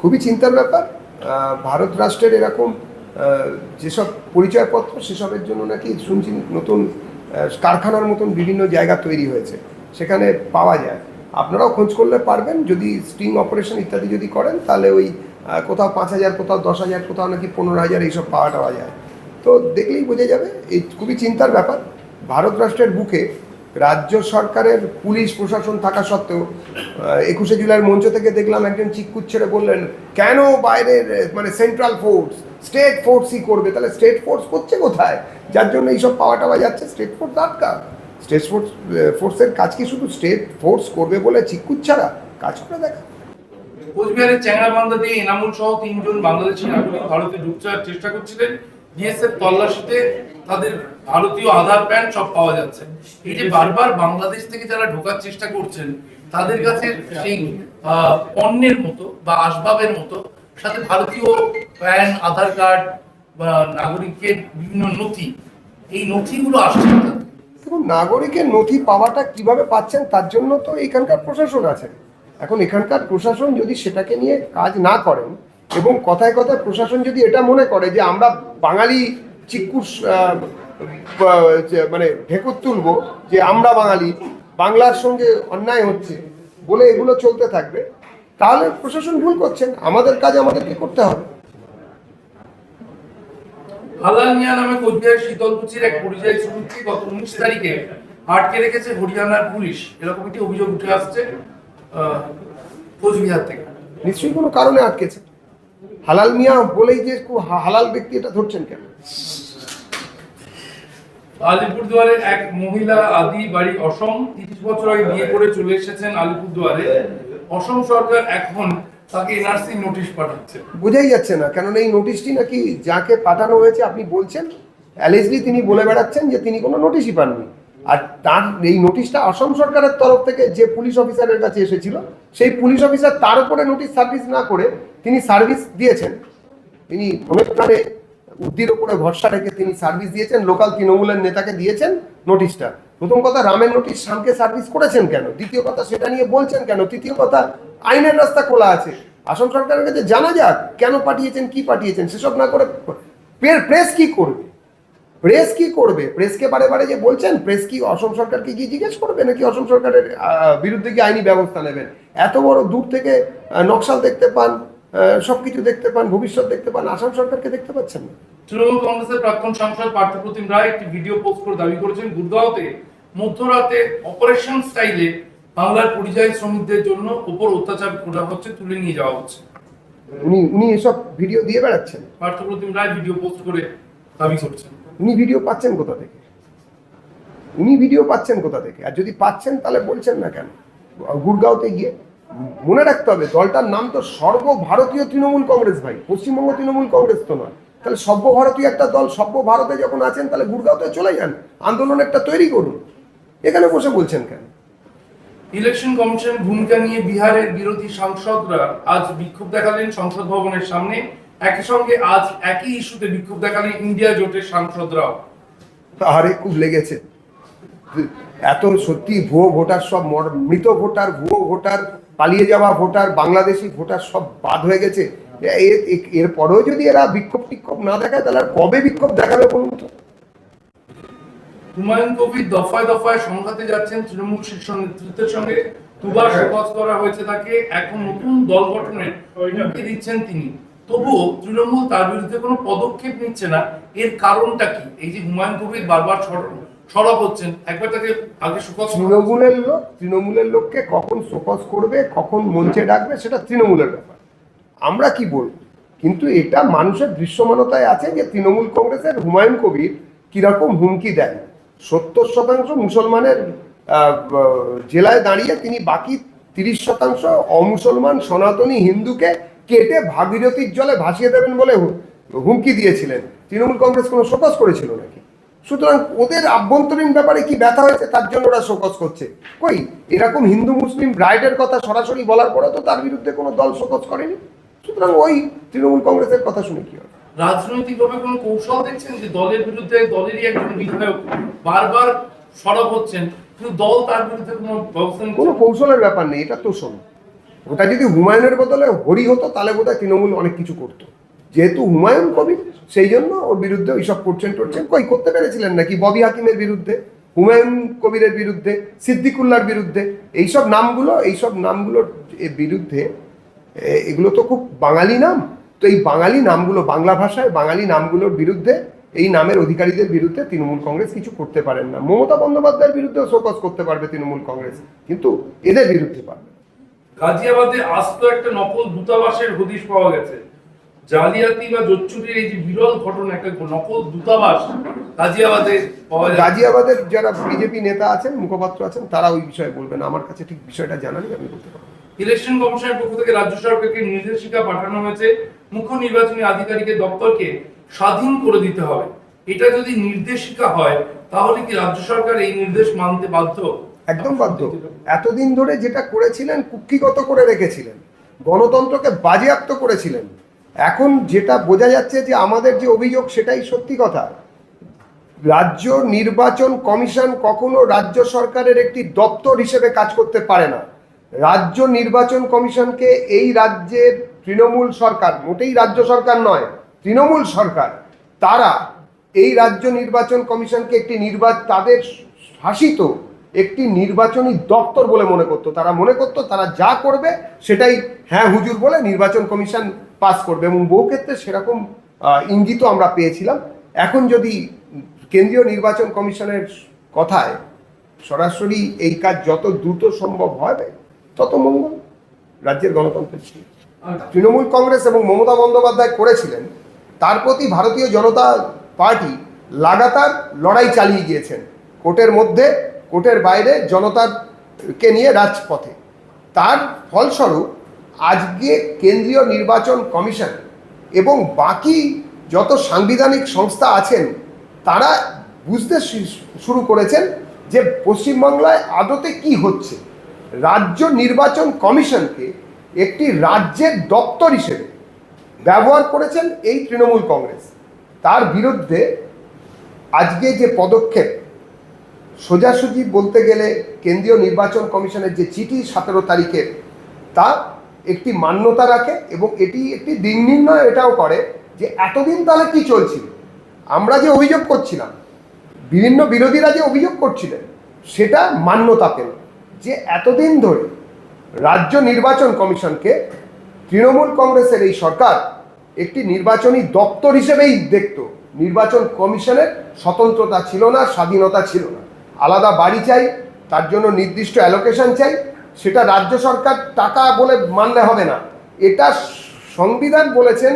খুবই চিন্তার ব্যাপার। ভারত রাষ্ট্রের এরকম যেসব পরিচয়পত্র, সেসবের জন্য নাকি শুনছি নতুন কারখানার মতন বিভিন্ন জায়গা তৈরি হয়েছে, সেখানে পাওয়া যায়। আপনারাও খোঁজ করলে পারবেন, যদি স্টিং অপারেশন ইত্যাদি যদি করেন, তাহলে ওই কোথাও পাঁচ হাজার, কোথাও দশ হাজার, কোথাও নাকি পনেরো হাজার এইসব পাওয়া টাওয়া যায়। তো দেখলেই বোঝা যাবে, এই খুবই চিন্তার ব্যাপার। ভারত রাষ্ট্রের বুকে রাজ্য সরকারের পুলিশ, প্রশাসন থাকা সত্ত্বেও একুশে জুলাইয়ের মঞ্চ থেকে দেখলাম একজন চিক্কুর ছেড়ে বললেন, কেন বাইরের মানে সেন্ট্রাল ফোর্স স্টেট ফোর্সই করবে? তাহলে স্টেট ফোর্স করছে কোথায়? যার জন্য এইসব পাওয়া টাওয়া যাচ্ছে স্টেট ফোর্স আটকা স্টেট ফোর্স ফোর্সের কাজ কি শুধু স্টেট ফোর্স করবে বলে চিক্কুর ছাড়া? কাজ করে দেখা। কোচবিহারের চ্যাংরাবান্ধা দিয়ে এনামুল সহ তিনজন বাংলাদেশি নাগরিক ভারতে যাওয়ার চেষ্টা করছিলেন। বিএসএফ তল্লাশিতে তাদের ভারতীয় আধার প্যান সব পাওয়া যাচ্ছে। এই যে বারবার বাংলাদেশ থেকে যারা ঢোকার চেষ্টা করছেন, তাদের কাছে সেই পণ্যের মতো বা আসবাবের মতো, সাথে ভারতীয় প্যান, আধার কার্ড বা নাগরিকের বিভিন্ন নথি, এই নথিগুলো আসছে নাগরিকের নথি পাওয়াটা কীভাবে পাচ্ছেন তার জন্য তো এখানকার প্রশাসন আছে। এখন এখানকার প্রশাসন যদি সেটাকে নিয়ে কাজ না করেন এবং কথায় কথায় প্রশাসন যদি এটা মনে করে যে আমরা বাঙালি যে মানে ঢেকুর তুলবো যে আমরা বাঙালি বাংলার সঙ্গে অন্যায় হচ্ছে বলে এগুলো চলতে থাকবে তাহলে প্রশাসন ভুল করছেন আমাদের কাজ আমাদেরকে করতে হবে। হালাল মিয়া নামে কোচবিহার শীতলকুচির এক পরিযায়ী শ্রমিককে গত উনিশ তারিখে আটকে রেখেছে হরিয়ানার পুলিশ। এরকম একটি অভিযোগ উঠে আসছে কোচবিহার থেকে। নিশ্চয়ই কোনো কারণে আটকেছে। হালাল মিয়া বলেই যে হালাল ব্যক্তি এটা ধরছেন কেন? আলিপুরদুয়ারের এক মহিলা আদি বাড়ি অসম তিরিশ বছর আগে বিয়ে করে চলে এসেছেন আলিপুরদুয়ারে। অসম সরকার এখন তাকে এনআরসি নোটিশ পাঠাচ্ছে। বোঝাই যাচ্ছে না কেননা এই নোটিশটি নাকি যাকে পাঠানো হয়েছে আপনি বলছেন? অ্যালেজলি তিনি বলে বেড়াচ্ছেন যে তিনি কোনো নোটিশই পাননি। আর তার এই নোটিশটা অসম সরকারের তরফ থেকে যে পুলিশ অফিসারের কাছে এসেছিল, সেই পুলিশ অফিসার তার উপরে নোটিশ সার্ভিস না করে তিনি সার্ভিস দিয়েছেন। তিনি অনেক প্রাণে উদ্দির উপরে ভরসা রেখে তিনি সার্ভিস দিয়েছেন, লোকাল তৃণমূলের নেতাকে দিয়েছেন নোটিশটা প্রথম কথা, রামের নোটিশ শামকে সার্ভিস করেছেন কেন? দ্বিতীয় কথা, সেটা নিয়ে বলছেন কেন? তৃতীয় কথা, আইনের রাস্তা খোলা আছে। আসাম সরকারের কাছে জানা যাক, কেন পাঠিয়েছেন, কি পাঠিয়েছেন, সেসব না করে প্রেস কি করবে? প্রেস কি করবে? প্রেসকে বারে বারে যে বলছেন প্রেস কি অসম সরকারকে কি জিজ্ঞেস করবে? নাকি অসম সরকারের বিরুদ্ধে কি আইনি ব্যবস্থা নেবেন? এত বড় দূর থেকে নকশাল দেখতে পান সব কিছু দেখতে পান ভবিষ্যৎ দেখতে পান আসাম সরকারকে দেখতে পাচ্ছেন না? তৃণমূল কংগ্রেসের প্রাক্তন সাংসদ পার্থপ্রতিম রায় একটি ভিডিও পোস্ট করে দাবি করেছেন গুরগাঁওতে মধ্যরাতে অপারেশন স্টাইলে বাংলার পরিযায়ী শ্রমিকদের জন্য উপর অত্যাচার করা হচ্ছে তুলে নিয়ে যাওয়া হচ্ছে। উনি উনি এসব ভিডিও দিয়ে বেড়াচ্ছেন? পার্থপ্রতিম রায় ভিডিও পোস্ট করে দাবি করছেন। উনি ভিডিও পাচ্ছেন কোথা থেকে? উনি ভিডিও পাচ্ছেন কোথা থেকে? আর যদি পাচ্ছেন, তাহলে বলছেন না কেন? গুরগাঁওতে গিয়ে মনে রাখতে হবে, দলটার নাম তো সর্বভারতীয় তৃণমূল কংগ্রেস ভাই। পশ্চিমবঙ্গ তৃণমূল কংগ্রেস তো নয়। তাহলে সর্বভারতীয় একটা দল সর্ব ভারতে যখন আছেন, তাহলে গুরগাঁওতে চলে যান। আন্দোলন একটা তৈরি করুন। এখানে বসে বলছেন কেন? ইলেকশন কমিশন ভূমিকা নিয়ে বিহারের বিরোধী সাংসদরা আজ বিক্ষোভ দেখালেন সংসদ ভবনের সামনে। একই সঙ্গে আজ একই ইস্যুতে বিক্ষোভ দেখালেন ইন্ডিয়া জোটের সাংসদরাও। আরে খুব লেগেছে। এত সত্যি ভুয়ো ভোটার সব মৃত ভোটার ভুয়ো ভোটার পালিয়ে যাওয়া ভোটার বাংলাদেশি ভোটার সব বাদ হয়ে গেছে। এরপরেও যদি এরা বিক্ষোভ টিক্ষোভ না দেখায় তাহলে কবে বিক্ষোভ দেখাবে বলুন তো? হুমায়ুন কবির দফায় দফায় সংঘাতে যাচ্ছেন তৃণমূল শীর্ষ নেতৃত্বের সঙ্গে। দুবার শোকজ করা হয়েছে তাকে। এখন নতুন দল গঠনের হুমকি দিচ্ছেন তিনি। তবুও তৃণমূল তার বিরুদ্ধে কোনো পদক্ষেপ নিচ্ছে না। এর কারণটা কি? এই যে হুমায়ুন কবির বারবার সর- সরব হচ্ছেন, একবার তাকে আগে শোকজ তৃণমূলের লোক তৃণমূলের লোককে কখন শোকস করবে, কখন মঞ্চে ডাকবে, সেটা তৃণমূলের ব্যাপার। আমরা কি বলব? কিন্তু এটা মানুষের দৃশ্যমানতায় আছে যে তৃণমূল কংগ্রেসের হুমায়ুন কবির কীরকম হুমকি দেন। সত্তর শতাংশ মুসলমানের জেলায় দাঁড়িয়ে তিনি বাকি তিরিশ শতাংশ অমুসলমান সনাতনী হিন্দুকে কেটে ভাগীরথীর জলে ভাসিয়ে দেবেন বলে হুমকি দিয়েছিলেন। তৃণমূল কংগ্রেস কোনো শোকস করেছিল নাকি? সুতরাং ওদের আভ্যন্তরীণ ব্যাপারে কি ব্যথা হয়েছে তার জন্য ওরা শোকস করছে। কই এরকম হিন্দু মুসলিম রাইটের কথা সরাসরি বলার পরে তো তার বিরুদ্ধে কোনো দল শোকস করেনি? সুতরাং ওই তৃণমূল কংগ্রেসের কথা শুনে কি হবে? রাজনৈতিকভাবে কোনো কৌশল দেখছেন যে দলের বিরুদ্ধে দলেরই একজন বিধায়ক বারবার সরব হচ্ছেন কিন্তু দল তার বিরুদ্ধে কোনো ব্যবস্থা কোনো কৌশলের ব্যাপার নেই এটা তোষণ ওটা যদি হুমায়ুনের বদলে হরি হতো, তাহলে বোধহয় তৃণমূল অনেক কিছু করতো। যেহেতু হুমায়ুন কবি, সেই জন্য ওর বিরুদ্ধে ওইসব করছেন, টরছেন, কই, করতে পেরেছিলেন নাকি? ববি হাকিমের বিরুদ্ধে, হুমায়ুন কবিরের বিরুদ্ধে, সিদ্দিকুল্লার বিরুদ্ধে, এইসব নামগুলো, এইসব নামগুলোর বিরুদ্ধে এগুলো তো খুব বাঙালি নাম। তো এই বাঙালি নামগুলো বাংলা ভাষায়, বাঙালি নামগুলোর বিরুদ্ধে, এই নামের অধিকারীদের বিরুদ্ধে তৃণমূল কংগ্রেস কিছু করতে পারেন না। মমতা বন্দ্যোপাধ্যায়ের বিরুদ্ধেও শোকজ করতে পারবে তৃণমূল কংগ্রেস, কিন্তু এদের বিরুদ্ধে পারবে। গাজিয়াবাদে আস্ত একটা নকল দূতাবাসের হদিশ পাওয়া গেছে। জালিয়াতি বা জোচ্চুরির এই যে বিরল ঘটনা একটা নকল দূতাবাস গাজিয়াবাদে গাজিয়াবাদের যারা বিজেপি নেতা আছেন মুখপাত্র আছেন তারা ওই বিষয়ে বলবেন। আমার কাছে ঠিক বিষয়টা জানা নেই আমি বলতে পারব ইলেকশন কমিশনের পক্ষ থেকে রাজ্য সরকারকে নির্দেশিকা পাঠানো হয়েছে। মুখ্য নির্বাচনী আধিকারিকের দপ্তরকে স্বাধীন করে দিতে হবে। এটা যদি নির্দেশিকা হয় তাহলে কি রাজ্য সরকার এই নির্দেশ মানতে বাধ্য? একদম বাধ্য। এতদিন ধরে যেটা করেছিলেন, কুক্ষিগত করে রেখেছিলেন। গণতন্ত্রকে বাজেয়াপ্ত করেছিলেন। এখন যেটা বোঝা যাচ্ছে যে আমাদের যে অভিযোগ, সেটাই সত্যি কথা। রাজ্য নির্বাচন কমিশন কখনো রাজ্য সরকারের একটি দপ্তর হিসেবে কাজ করতে পারে না। রাজ্য নির্বাচন কমিশনকে এই রাজ্যের তৃণমূল সরকার, মোটেই রাজ্য সরকার নয়, তৃণমূল সরকার, তারা এই রাজ্য নির্বাচন কমিশনকে একটি নির্বাচ তাদের শাসিত একটি নির্বাচনী দপ্তর বলে মনে করতো। তারা মনে করতো তারা যা করবে সেটাই হ্যাঁ হুজুর বলে নির্বাচন কমিশন পাস করবে এবং বহু ক্ষেত্রে সেরকম ইঙ্গিতও আমরা পেয়েছিলাম। এখন যদি কেন্দ্রীয় নির্বাচন কমিশনের কথায় সরাসরি এই কাজ যত দ্রুত সম্ভব হবে, তত মঙ্গল। রাজ্যের গণতন্ত্রের ছিল তৃণমূল কংগ্রেস এবং মমতা বন্দ্যোপাধ্যায় করেছিলেন, তার প্রতি ভারতীয় জনতা পার্টি লাগাতার লড়াই চালিয়ে গিয়েছেন। কোর্টের মধ্যে কোর্টের বাইরে জনতাকে নিয়ে রাজপথে। তার ফলস্বরূপ আজকে কেন্দ্রীয় নির্বাচন কমিশন এবং বাকি যত সাংবিধানিক সংস্থা আছেন, তারা বুঝতে শুরু করেছেন যে পশ্চিমবাংলায় আদতে কি হচ্ছে। রাজ্য নির্বাচন কমিশনকে একটি রাজ্যের দপ্তর হিসেবে ব্যবহার করেছেন এই তৃণমূল কংগ্রেস। তার বিরুদ্ধে আজকে যে পদক্ষেপ সোজাসুজি বলতে গেলে কেন্দ্রীয় নির্বাচন কমিশনের যে চিঠি সতেরো তারিখের তা একটি মান্যতা রাখে এবং এটি একটি দিন নির্ণয় এটাও করে যে এতদিন তাহলে কি চলছিল? আমরা যে অভিযোগ করছিলাম, বিভিন্ন বিরোধীরা যে অভিযোগ করছিলেন, সেটা মান্যতা পেল। যে এতদিন ধরে রাজ্য নির্বাচন কমিশনকে তৃণমূল কংগ্রেসের এই সরকার একটি নির্বাচনী দপ্তর হিসেবেই দেখত। নির্বাচন কমিশনের স্বতন্ত্রতা ছিল না, স্বাধীনতা ছিল না। আলাদা বাড়ি চাই, তার জন্য নির্দিষ্ট অ্যালোকেশন চাই, সেটা রাজ্য সরকার টাকা বলে মানলে হবে না। এটা সংবিধান বলেছেন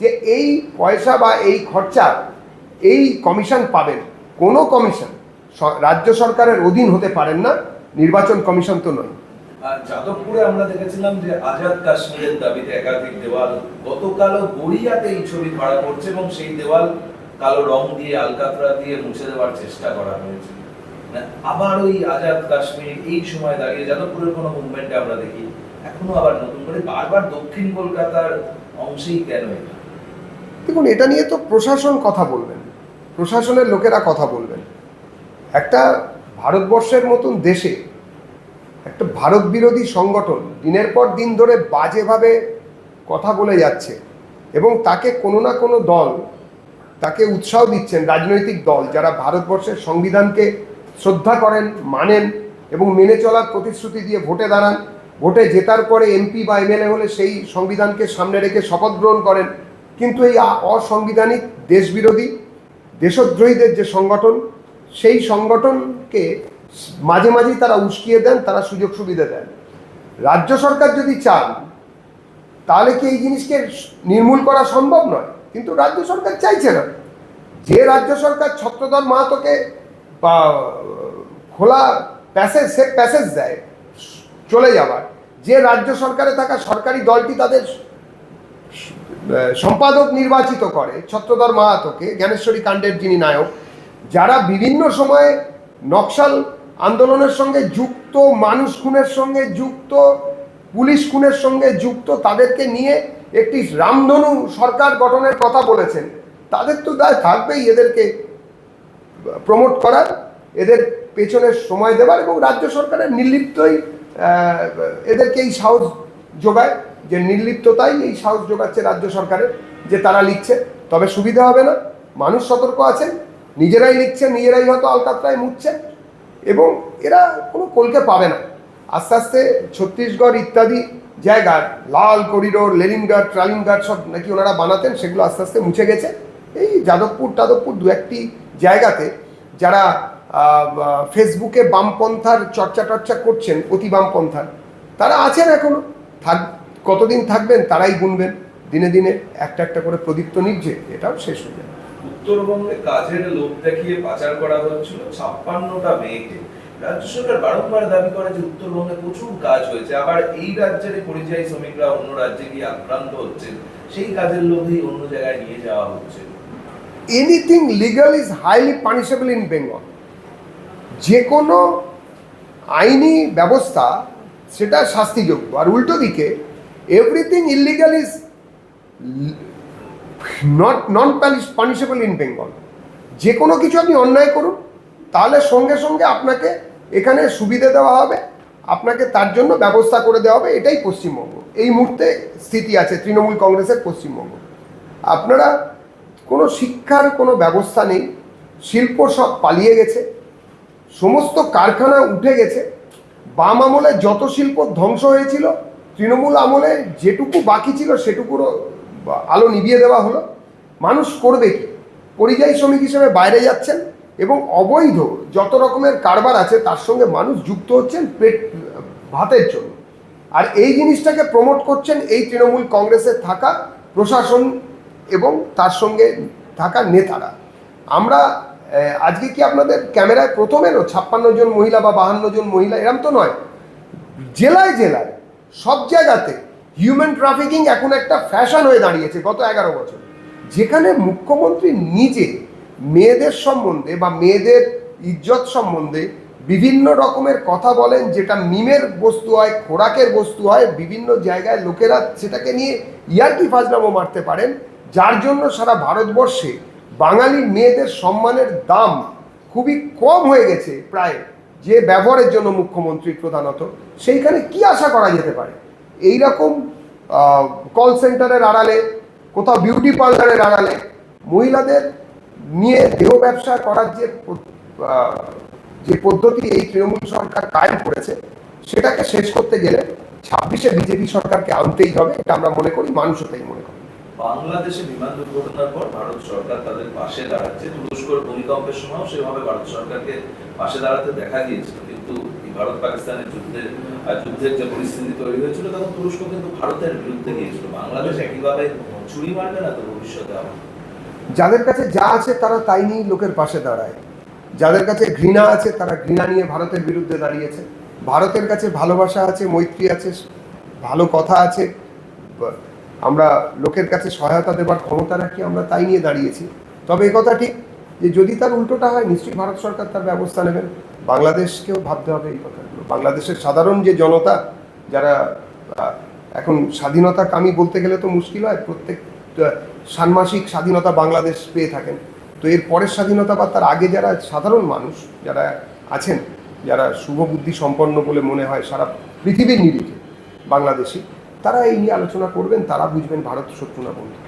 যে এই পয়সা বা এই খরচা, এই কমিশন পাবেন। কোনো কমিশন রাজ্য সরকারের অধীন হতে পারেন না, নির্বাচন কমিশন তো নয়। যাদবপুরে আমরা দেখেছিলাম যে আজাদ কাশ্মীরের দাবিতে একাধিক দেওয়াল গতকালও গড়িয়াতে এই ছবি ধরা পড়ছে এবং সেই দেওয়াল কালো রং দিয়ে, আলকাতরা দিয়ে মুছে দেওয়ার চেষ্টা করা হয়েছে। আবার ওই আজাদ কাশ্মীর এই সময় দাঁড়িয়ে যাদবপুরের কোনো মুভমেন্টে আমরা দেখি। এখনও আবার নতুন করে বারবার দক্ষিণ কলকাতার অংশেই কেন দেখুন, এটা নিয়ে তো প্রশাসন কথা বলবেন। প্রশাসনের লোকেরা কথা বলবেন। একটা ভারতবর্ষের মতন দেশে একটা ভারত বিরোধী সংগঠন দিনের পর দিন ধরে বাজেভাবে কথা বলে যাচ্ছে এবং তাকে কোনো না কোনো দল তাকে উৎসাহ দিচ্ছেন রাজনৈতিক দল যারা ভারতবর্ষের সংবিধানকে শ্রদ্ধা করেন, মানেন এবং মেনে চলার প্রতিশ্রুতি দিয়ে ভোটে দাঁড়ান। ভোটে জেতার পরে এমপি বা এমএলএ হলে সেই সংবিধানকে সামনে রেখে শপথ গ্রহণ করেন। কিন্তু এই অসাংবিধানিক, দেশবিরোধী, দেশদ্রোহীদের যে সংগঠন, সেই সংগঠনকে মাঝে মাঝেই তারা উস্কিয়ে দেন, তারা সুযোগ সুবিধা দেন। রাজ্য সরকার যদি চান, তাহলে কি এই জিনিসকে নির্মূল করা সম্ভব নয়? কিন্তু রাজ্য সরকার চাইছে না। যে রাজ্য সরকার ছত্রধর মাহাতোকে বা খোলা প্যাসেজ সে প্যাসেজ দেয়। চলে যাবার যে রাজ্য সরকারে থাকা সরকারি দলটি তাদের সম্পাদক নির্বাচিত করে, ছত্রধর মাহাতোকে, জ্ঞানেশ্বরী কাণ্ডের যিনি নায়ক, যারা বিভিন্ন সময়ে নকশাল আন্দোলনের সঙ্গে যুক্ত, মানুষ খুনের সঙ্গে যুক্ত, পুলিশ খুনের সঙ্গে যুক্ত, তাদেরকে নিয়ে একটি রামধনু সরকার গঠনের কথা বলেছেন। তাদের তো দায় থাকবেই এদেরকে প্রমোট করার, এদের পেছনে সময় দেওয়ার এবং রাজ্য সরকারের নির্লিপ্তই এদেরকে এই সাহস যোগায়, যে নির্লিপ্ততাই এই সাহস যোগাচ্ছে রাজ্য সরকারের, যে তারা লিখছে। তবে সুবিধা হবে না, মানুষ সতর্ক আছেন, নিজেরাই লিখছে নিজেরাই হয়তো আলকাতরায় মুছছে এবং এরা কোনো কলকে পাবে না। আস্তে আস্তে ছত্তিশগড় ইত্যাদি জায়গার, লাল করিডোর, লেনিনগার্ড, ট্রালিনগার্ড সব নাকি ওনারা বানাতেন, সেগুলো আস্তে আস্তে মুছে গেছে। এই যাদবপুর টাদবপুর দু একটি জায়গাতে যারা ফেসবুকে বামপন্থার চর্চা টর্চা করছেন, অতি বামপন্থার, তারা আছেন এখনও। থাক, কতদিন থাকবেন তারাই গুনবেন। দিনে দিনে একটা একটা করে প্রদীপ্ত নিচ্ছে, এটাও শেষ হয়ে যাবে। উত্তরবঙ্গে কাজের লোক দেখিয়ে পাচার করা হচ্ছিল ছাপ্পান্নটা মেয়েকে। রাজ্য সরকার বারংবার দাবি করে যে উত্তরবঙ্গে প্রচুর কাজ হয়েছে, আবার এই রাজ্যের পরিযায়ী শ্রমিকরা অন্য রাজ্যে গিয়ে আক্রান্ত হচ্ছেন। সেই কাজের লোভেই অন্য জায়গায় নিয়ে যাওয়া হচ্ছে। Anything legal is highly punishable in Bengal যে কোনো আইনি ব্যবস্থা, সেটা শাস্তিযোগ্য। আর উল্টো দিকে everything illegal is not non punishable in Bengal যে কোনো কিছু আপনি অন্যায় করুন, তাহলে সঙ্গে সঙ্গে আপনাকে এখানে সুবিধে দেওয়া হবে, আপনাকে তার জন্য ব্যবস্থা করে দেওয়া হবে, এটাই পশ্চিমবঙ্গ। এই মুহূর্তে স্থিতি আছে তৃণমূল কংগ্রেসের পশ্চিমবঙ্গ। আপনারা কোনো শিক্ষার কোনো ব্যবস্থা নেই। শিল্প সব পালিয়ে গেছে। সমস্ত কারখানা উঠে গেছে। বাম আমলে যত শিল্প ধ্বংস হয়েছিল, তৃণমূল আমলে যেটুকু বাকি ছিল সেটুকুরও আলো নিভিয়ে দেওয়া হলো। মানুষ করবে কি? পরিযায়ী শ্রমিক হিসেবে বাইরে যাচ্ছেন এবং অবৈধ যত রকমের কারবার আছে, তার সঙ্গে মানুষ যুক্ত হচ্ছেন পেট, ভাতের জন্য। আর এই জিনিসটাকে প্রমোট করছেন এই তৃণমূল কংগ্রেসে থাকা প্রশাসন এবং তার সঙ্গে থাকা নেতারা। আমরা আজকে কি আপনাদের ক্যামেরায় প্রথম এলো ছাপ্পান্ন জন মহিলা বা বাহান্ন জন মহিলা, এরম তো নয়। জেলায় জেলায়, সব জায়গাতে হিউম্যান ট্রাফিকিং এখন একটা ফ্যাশন হয়ে দাঁড়িয়েছে গত এগারো বছর। যেখানে মুখ্যমন্ত্রী নিজে মেয়েদের সম্বন্ধে বা মেয়েদের ইজ্জত সম্বন্ধে বিভিন্ন রকমের কথা বলেন, যেটা মিমের বস্তু হয়, খোরাকের বস্তু হয়, বিভিন্ন জায়গায় লোকেরা সেটাকে নিয়ে ইয়ার্কি ফাজলামো মারতে পারেন। যার জন্য সারা ভারতবর্ষে বাঙালি মেয়েদের সম্মানের দাম খুবই কম হয়ে গেছে প্রায় যে ব্যবহারের জন্য মুখ্যমন্ত্রী প্রধানত। সেইখানে কি আশা করা যেতে পারে? এই রকম কল সেন্টারের আড়ালে, কোথাও বিউটি পার্লারের আড়ালে মহিলাদের নিয়ে দেহ ব্যবসা করার যে যে পদ্ধতি এই তৃণমূল সরকার কায়েম করেছে, সেটাকে শেষ করতে গেলে ছাব্বিশে বিজেপি সরকারকে আনতেই হবে, এটা আমরা মনে করি, মানুষ তাই মনে করি। বাংলাদেশে বিমান দুর্ঘটনার পর ভারত সরকার তাদের পাশে দাঁড়াচ্ছে। তুরস্কর ভূমিকম্পের সময়ও সেভাবে ভারত সরকারকে পাশে দাঁড়াতে দেখা গিয়েছিল। কিন্তু ভারত পাকিস্তানের যুদ্ধের যুদ্ধের যে পরিস্থিতি তৈরি হয়েছিল, তখন তুরস্ক কিন্তু ভারতের বিরুদ্ধে গিয়েছিল। বাংলাদেশ একইভাবে চুরি মারবে না তো ভবিষ্যতে আবার? যাদের কাছে যা আছে তারা তাই নিয়েই লোকের পাশে দাঁড়ায়। যাদের কাছে ঘৃণা আছে তারা ঘৃণা নিয়ে ভারতের বিরুদ্ধে দাঁড়িয়েছে। ভারতের কাছে ভালোবাসা আছে, মৈত্রী আছে, ভালো কথা আছে আমরা লোকের কাছে সহায়তা দেবার ক্ষমতা রাখি, আমরা তাই নিয়ে দাঁড়িয়েছি। তবে কথা ঠিক যে যদি তার উল্টোটা হয়, নিশ্চয়ই ভারত সরকার তার ব্যবস্থা নেবেন। বাংলাদেশকেও ভাবতে হবে এই কথাগুলো। বাংলাদেশের সাধারণ যে জনতা, যারা এখন স্বাধীনতা কামি বলতে গেলে তো মুশকিল হয়, প্রত্যেক ষান্মাসিক স্বাধীনতা বাংলাদেশ পেয়ে থাকেন। তো এর পরের স্বাধীনতা বা তার আগে যারা সাধারণ মানুষ, যারা আছেন, যারা শুভবুদ্ধি সম্পন্ন বলে মনে হয় সারা পৃথিবীর নিরিখে বাংলাদেশি তারা এই নিয়ে আলোচনা করবেন তারা বুঝবেন ভারত শত্রু না বন্ধু।